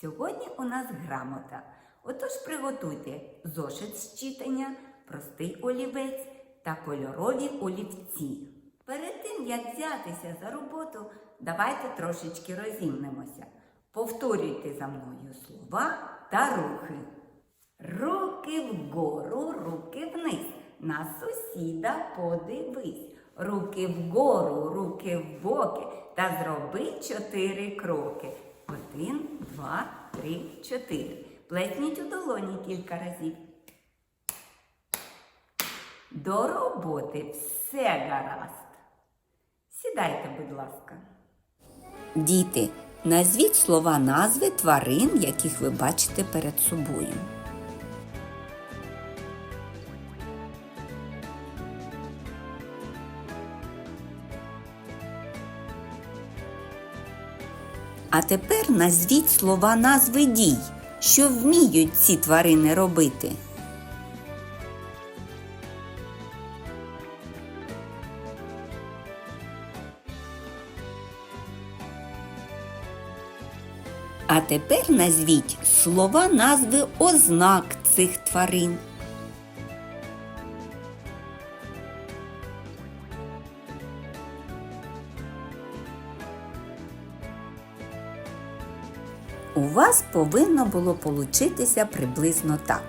Сьогодні у нас грамота. Отож приготуйте зошит з читання, простий олівець та кольорові олівці. Перед тим, як взятися за роботу, давайте трошечки розімнемося. Повторюйте за мною слова та рухи. Руки вгору, руки вниз. На сусіда подивись. Руки вгору, руки в боки. Та зроби чотири кроки. Один, два, три, чотири. Плесніть у долоні кілька разів. До роботи все гаразд. Сідайте, будь ласка. Діти, назвіть слова назви тварин, яких ви бачите перед собою. А тепер назвіть слова назви дій, що вміють ці тварини робити. А тепер назвіть слова назви ознак цих тварин. У вас повинно було получитися приблизно так.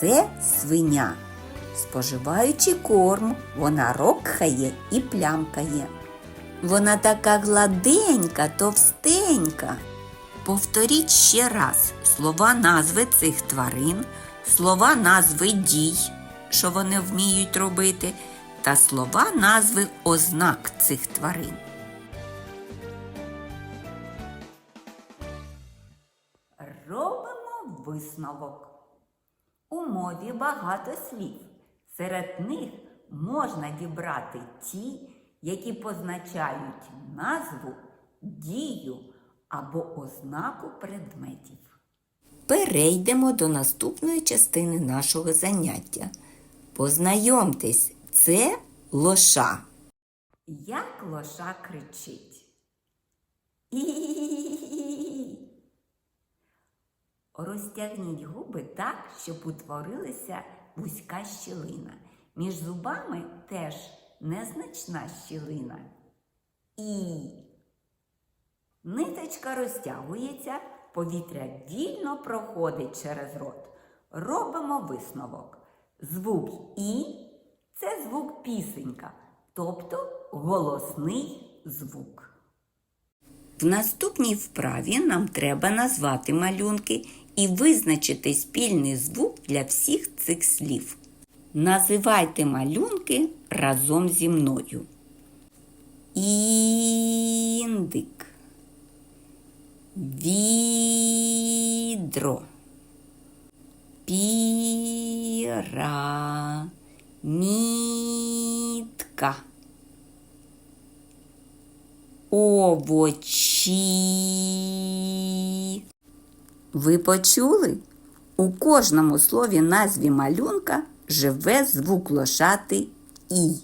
Це свиня. Споживаючи корм, вона рокхає і плямкає. Вона така гладенька, товстенька. Повторіть ще раз слова назви цих тварин, слова назви дій, що вони вміють робити, та слова назви ознак цих тварин. Висновок. У мові багато слів. Серед них можна дібрати ті, які позначають назву, дію або ознаку предметів. Перейдемо до наступної частини нашого заняття. Познайомтесь, це лоша. Як лоша кричить? І. Розтягніть губи так, щоб утворилася вузька щілина. Між зубами теж незначна щілина. І. Ниточка розтягується, повітря вільно проходить через рот. Робимо висновок. Звук І це звук пісенька, тобто голосний звук. В наступній вправі нам треба назвати малюнки і визначити спільний звук для всіх цих слів. Називайте малюнки разом зі мною. Індик. Відро. Пірамідка. Овочі. Ви почули? У кожному слові назві малюнка живе звук лошати І.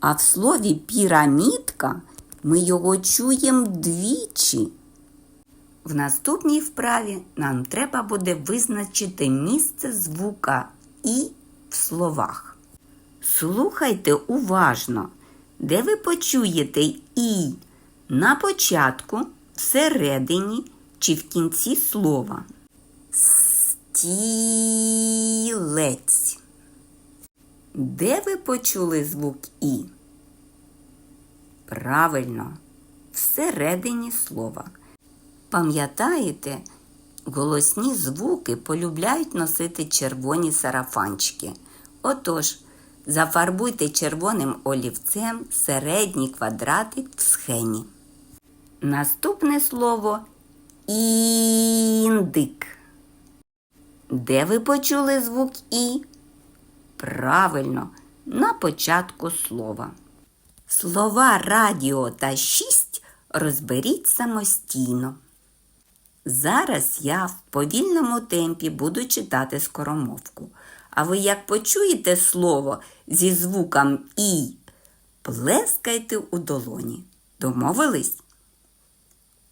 А в слові пірамідка ми його чуємо двічі. В наступній вправі нам треба буде визначити місце звука І в словах. Слухайте уважно, де ви почуєте І на початку, всередині чи в кінці слова. Стілець. Де ви почули звук І? Правильно, всередині слова. Пам'ятаєте, голосні звуки полюбляють носити червоні сарафанчики. Отож, зафарбуйте червоним олівцем середній квадратик в схемі. Наступне слово індик. Де ви почули звук І? Правильно, на початку слова. Слова радіо та шість розберіть самостійно. Зараз я в повільному темпі буду читати скоромовку. А ви як почуєте слово зі звуком І, плескайте у долоні. Домовились?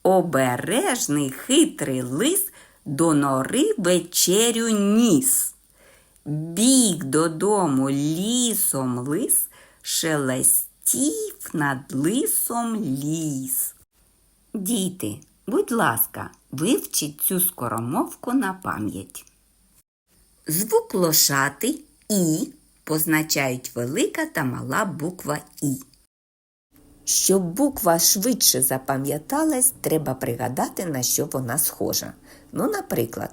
Обережний хитрий лис до нори вечерю ніс. Біг додому лісом лис, шелестів над лисом ліс. Діти, будь ласка, вивчіть цю скоромовку на пам'ять. Звук лошатий І позначають велика та мала буква І. Щоб буква швидше запам'яталась, треба пригадати, на що вона схожа. Ну, наприклад,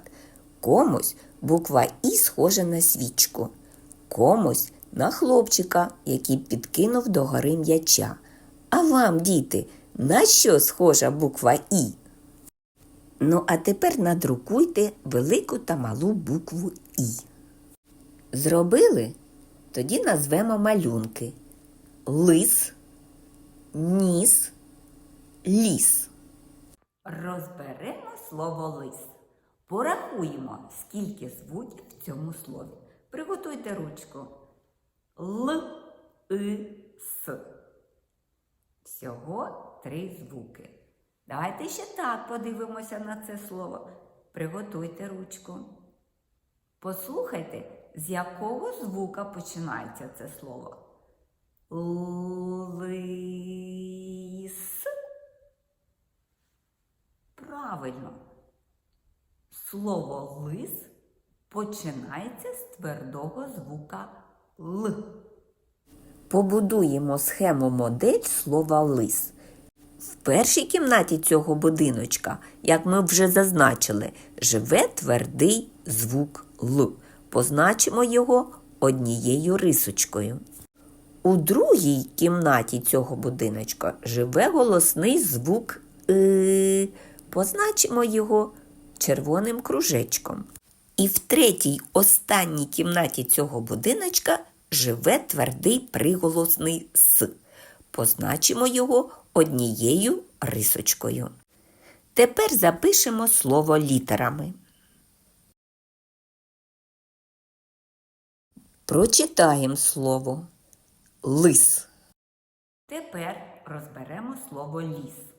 комусь буква І схожа на свічку, комусь на хлопчика, який підкинув до гори м'яча. А вам, діти, на що схожа буква І? Ну, а тепер надрукуйте велику та малу букву І. Зробили? Тоді назвемо малюнки. Лис, ніс, ліс. Розберемо слово лис. Порахуємо, скільки звуків в цьому слові. Приготуйте ручку. Л, И, С. Всього три звуки. Давайте ще так подивимося на це слово. Приготуйте ручку. Послухайте, з якого звука починається це слово. Лис. Правильно. Слово лис починається з твердого звука Л. Побудуємо схему модель слова лис. В першій кімнаті цього будиночка, як ми вже зазначили, живе твердий звук Л. Позначимо його однією рисочкою. У другій кімнаті цього будиночка живе голосний звук. Позначимо його червоним кружечком. І в третій останній кімнаті цього будиночка живе твердий приголосний С. Позначимо його однією рисочкою. Тепер запишемо слово літерами. Прочитаємо слово лис. Тепер розберемо слово ліс.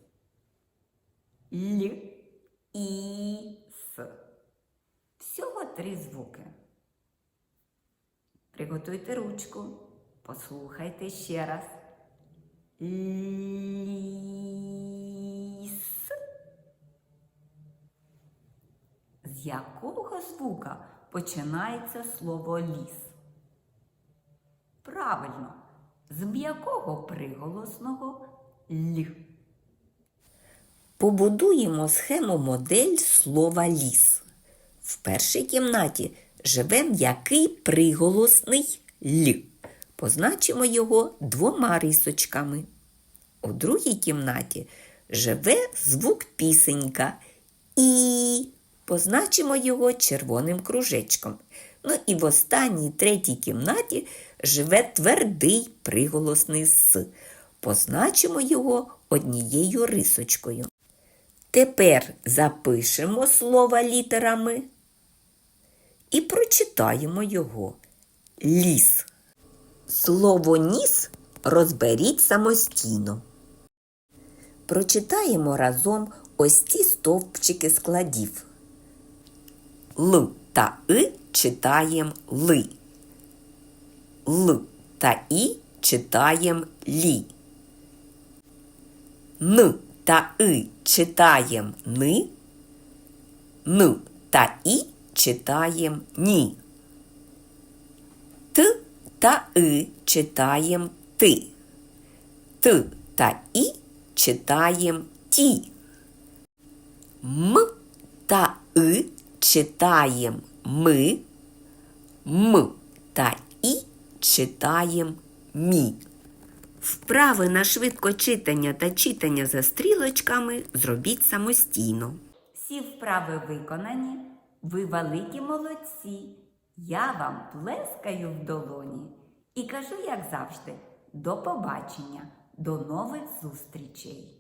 Л і С. Всього три звуки. Приготуйте ручку. Послухайте ще раз. Ліс. З якого звука починається слово ліс? Правильно, з м'якого приголосного Л. Побудуємо схему модель слова ліс. В першій кімнаті живе м'який приголосний Л. Позначимо його двома рисочками. У другій кімнаті живе звук пісенька І. Позначимо його червоним кружечком. Ну і в останній третій кімнаті живе твердий приголосний С. Позначимо його однією рисочкою. Тепер запишемо слово літерами і прочитаємо його. Ліс. Слово ніс розберіть самостійно. Прочитаємо разом ось ці стовпчики складів. Л та И читаємо ли. Л та І читаємо лі. Н та И читаємо ни. Н та І читаємо ні. Т та И читаємо ти. Т та І читаємо ті. М та И читаємо ми. М та І читаємо мі. Вправи на швидкочитання та читання за стрілочками зробіть самостійно. Всі вправи виконані. Ви великі молодці. Я вам плескаю в долоні і кажу, як завжди, до побачення, до нових зустрічей.